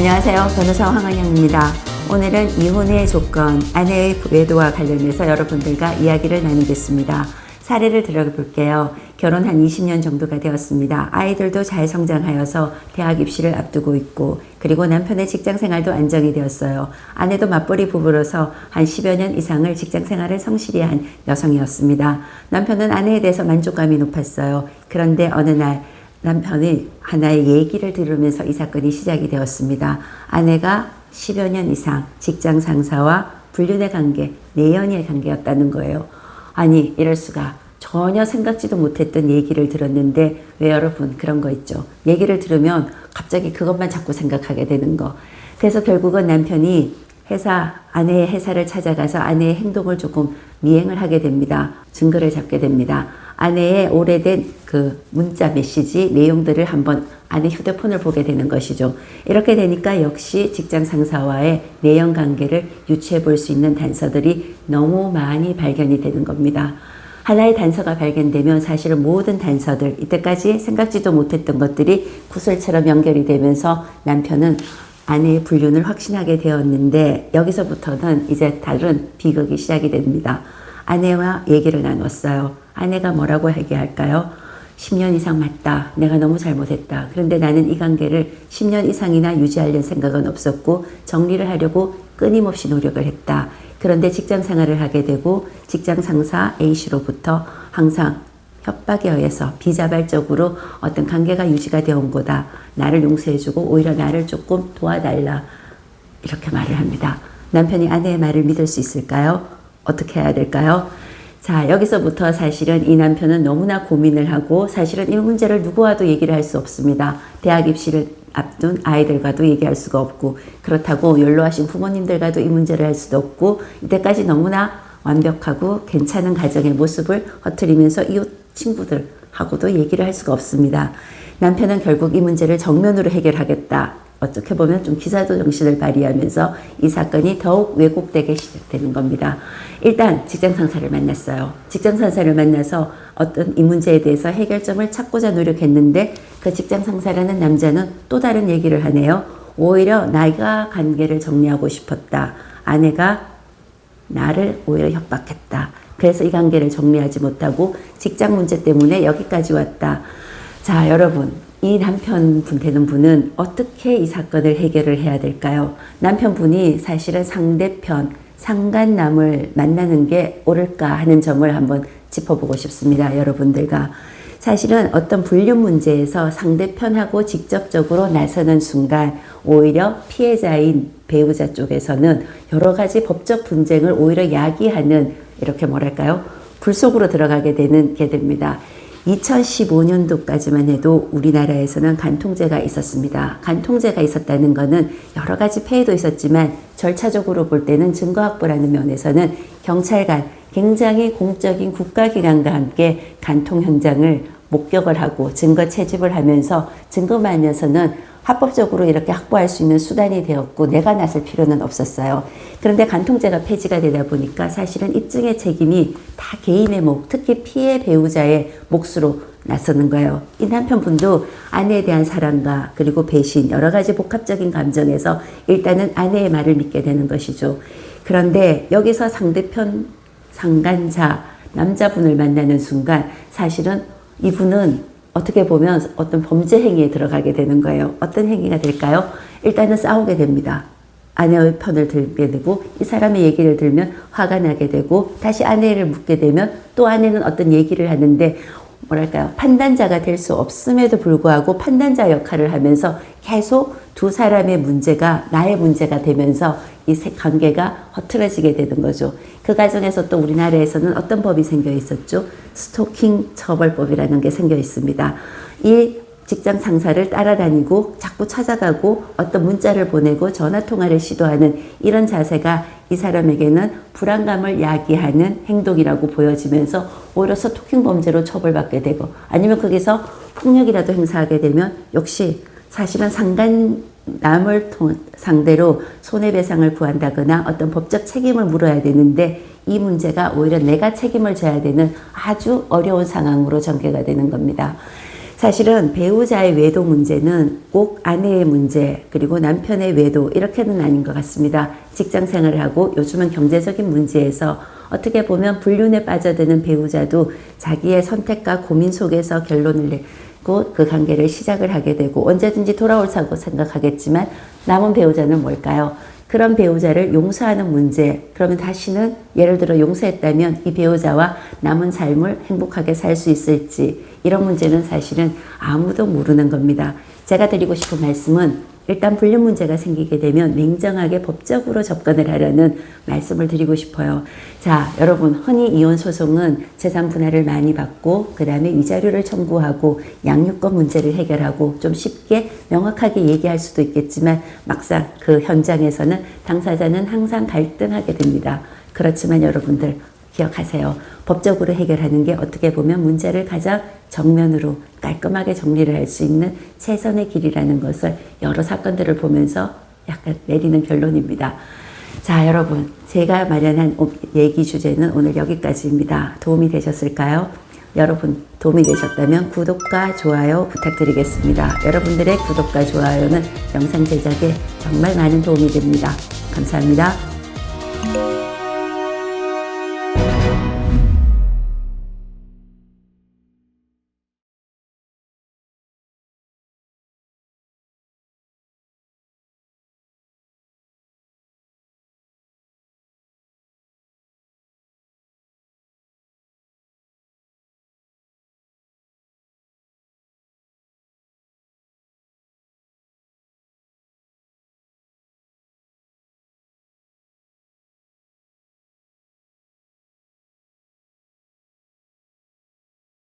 안녕하세요. 변호사 황은영입니다. 오늘은 이혼의 조건, 아내의 외도와 관련해서 여러분들과 이야기를 나누겠습니다. 사례를 들어볼게요. 결혼 한 20년 정도가 되었습니다. 아이들도 잘 성장하여서 대학 입시를 앞두고 있고, 그리고 남편의 직장 생활도 안정이 되었어요. 아내도 맞벌이 부부로서 한 10여 년 이상을 직장 생활을 성실히 한 여성이었습니다. 남편은 아내에 대해서 만족감이 높았어요. 그런데 어느 날 남편이 하나의 얘기를 들으면서 이 사건이 시작이 되었습니다. 아내가 10여 년 이상 직장 상사와 불륜의 관계, 내연의 관계였다는 거예요. 아니, 이럴 수가. 전혀 생각지도 못했던 얘기를 들었는데, 왜 여러분 그런 거 있죠? 얘기를 들으면 갑자기 그것만 자꾸 생각하게 되는 거. 그래서 결국은 남편이 회사, 아내의 회사를 찾아가서 아내의 행동을 조금 미행을 하게 됩니다. 증거를 잡게 됩니다. 아내의 오래된 그 문자 메시지 내용들을 한번 아내 휴대폰을 보게 되는 것이죠. 이렇게 되니까 역시 직장 상사와의 내연 관계를 유추해 볼 수 있는 단서들이 너무 많이 발견이 되는 겁니다. 하나의 단서가 발견되면 사실은 모든 단서들, 이때까지 생각지도 못했던 것들이 구슬처럼 연결이 되면서 남편은 아내의 불륜을 확신하게 되었는데 여기서부터는 이제 다른 비극이 시작이 됩니다. 아내와 얘기를 나눴어요. 아내가 뭐라고 얘기할까요? 10년 이상 맞다. 내가 너무 잘못했다. 그런데 나는 이 관계를 10년 이상이나 유지하려는 생각은 없었고 정리를 하려고 끊임없이 노력을 했다. 그런데 직장 생활을 하게 되고 직장 상사 A씨로부터 항상 협박에 의해서 비자발적으로 어떤 관계가 유지가 되어 온 거다. 나를 용서해주고 오히려 나를 조금 도와달라. 이렇게 말을 합니다. 남편이 아내의 말을 믿을 수 있을까요? 어떻게 해야 될까요? 자, 여기서부터 사실은 이 남편은 너무나 고민을 하고 사실은 이 문제를 누구와도 얘기를 할 수 없습니다. 대학 입시를 앞둔 아이들과도 얘기할 수가 없고 그렇다고 연로하신 부모님들과도 이 문제를 할 수도 없고 이때까지 너무나 완벽하고 괜찮은 가정의 모습을 허트리면서 이웃 친구들하고도 얘기를 할 수가 없습니다. 남편은 결국 이 문제를 정면으로 해결하겠다. 어떻게 보면 좀 기사도 정신을 발휘하면서 이 사건이 더욱 왜곡되게 시작되는 겁니다. 일단 직장 상사를 만났어요. 직장 상사를 만나서 어떤 이 문제에 대해서 해결점을 찾고자 노력했는데 그 직장 상사라는 남자는 또 다른 얘기를 하네요. 오히려 나가 관계를 정리하고 싶었다. 아내가 나를 오히려 협박했다. 그래서 이 관계를 정리하지 못하고 직장 문제 때문에 여기까지 왔다. 자, 여러분. 이 남편분 되는 분은 어떻게 이 사건을 해결을 해야 될까요? 남편분이 사실은 상대편, 상간남을 만나는 게 옳을까 하는 점을 한번 짚어보고 싶습니다. 여러분들과. 사실은 어떤 불륜 문제에서 상대편하고 직접적으로 나서는 순간 오히려 피해자인 배우자 쪽에서는 여러 가지 법적 분쟁을 오히려 야기하는 이렇게 뭐랄까요? 불 속으로 들어가게 되는 게 됩니다. 2015년도까지만 해도 우리나라에서는 간통죄가 있었습니다. 간통죄가 있었다는 것은 여러 가지 폐해도 있었지만 절차적으로 볼 때는 증거 확보라는 면에서는 경찰관, 굉장히 공적인 국가기관과 함께 간통 현장을 목격을 하고 증거 채집을 하면서 증거만에서는 합법적으로 이렇게 확보할 수 있는 수단이 되었고 내가 나설 필요는 없었어요. 그런데 간통죄가 폐지가 되다 보니까 사실은 입증의 책임이 다 개인의 목, 특히 피해 배우자의 몫으로 나서는 거예요. 이 남편분도 아내에 대한 사랑과 그리고 배신 여러 가지 복합적인 감정에서 일단은 아내의 말을 믿게 되는 것이죠. 그런데 여기서 상대편 상간자 남자분을 만나는 순간 사실은 이분은 어떻게 보면 어떤 범죄 행위에 들어가게 되는 거예요. 어떤 행위가 될까요? 일단은 싸우게 됩니다. 아내의 편을 들게 되고 이 사람의 얘기를 들면 화가 나게 되고 다시 아내를 묻게 되면 또 아내는 어떤 얘기를 하는데 뭐랄까요 판단자가 될 수 없음에도 불구하고 판단자 역할을 하면서 계속 두 사람의 문제가 나의 문제가 되면서 이 관계가 허틀어지게 되는 거죠. 그 과정에서 또 우리나라에서는 어떤 법이 생겨 있었죠? 스토킹 처벌법이라는 게 생겨 있습니다. 이 직장 상사를 따라다니고 자꾸 찾아가고 어떤 문자를 보내고 전화 통화를 시도하는 이런 자세가 이 사람에게는 불안감을 야기하는 행동이라고 보여지면서 오히려 스토킹 범죄로 처벌받게 되고 아니면 거기서 폭력이라도 행사하게 되면 역시 사실은 상간 남을 상대로 손해배상을 구한다거나 어떤 법적 책임을 물어야 되는데 이 문제가 오히려 내가 책임을 져야 되는 아주 어려운 상황으로 전개가 되는 겁니다. 사실은 배우자의 외도 문제는 꼭 아내의 문제 그리고 남편의 외도 이렇게는 아닌 것 같습니다. 직장 생활을 하고 요즘은 경제적인 문제에서 어떻게 보면 불륜에 빠져드는 배우자도 자기의 선택과 고민 속에서 결론을 내고 그 관계를 시작을 하게 되고 언제든지 돌아올 사고 생각하겠지만 남은 배우자는 뭘까요? 그런 배우자를 용서하는 문제. 그러면 다시는 예를 들어 용서했다면 이 배우자와 남은 삶을 행복하게 살 수 있을지 이런 문제는 사실은 아무도 모르는 겁니다. 제가 드리고 싶은 말씀은 일단 불륜 문제가 생기게 되면 냉정하게 법적으로 접근을 하려는 말씀을 드리고 싶어요. 자, 여러분, 흔히 이혼 소송은 재산 분할을 많이 받고, 그 다음에 위자료를 청구하고, 양육권 문제를 해결하고, 좀 쉽게 명확하게 얘기할 수도 있겠지만, 막상 그 현장에서는 당사자는 항상 갈등하게 됩니다. 그렇지만 여러분들, 기억하세요. 법적으로 해결하는 게 어떻게 보면 문제를 가장 정면으로 깔끔하게 정리를 할 수 있는 최선의 길이라는 것을 여러 사건들을 보면서 약간 내리는 결론입니다. 자, 여러분. 제가 마련한 오- 얘기 주제는 오늘 여기까지입니다. 도움이 되셨을까요? 여러분 도움이 되셨다면 구독과 좋아요 부탁드리겠습니다. 여러분들의 구독과 좋아요는 영상 제작에 정말 많은 도움이 됩니다. 감사합니다.